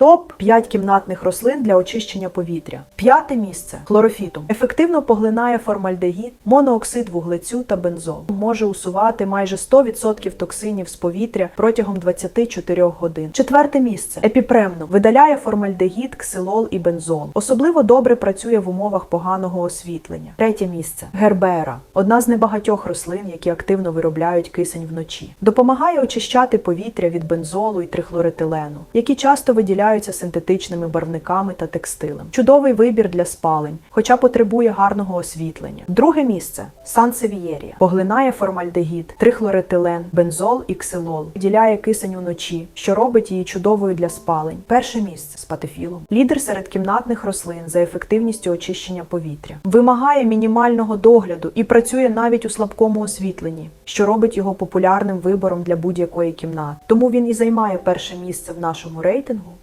Топ 5 кімнатних рослин для очищення повітря. П'яте місце хлорофітум. Ефективно поглинає формальдегід, монооксид вуглецю та бензол. Може усувати майже 100% токсинів з повітря протягом 24 годин. Четверте місце епіпремнум. Видаляє формальдегід, ксилол і бензол. Особливо добре працює в умовах поганого освітлення. Третє місце гербера. Одна з небагатьох рослин, які активно виробляють кисень вночі. Допомагає очищати повітря від бензолу і трихлоретилену, які часто виділяються синтетичними барвниками та текстилем. Чудовий вибір для спалень, хоча потребує гарного освітлення. Друге місце сансевієрія. Поглинає формальдегід, трихлоретилен, бензол і ксилол. Виділяє кисень уночі, що робить її чудовою для спалень. Перше місце спатифілум. Лідер серед кімнатних рослин за ефективністю очищення повітря. Вимагає мінімального догляду і працює навіть у слабкому освітленні, що робить його популярним вибором для будь-якої кімнати. Тому він і займає перше місце в нашому рейтингу.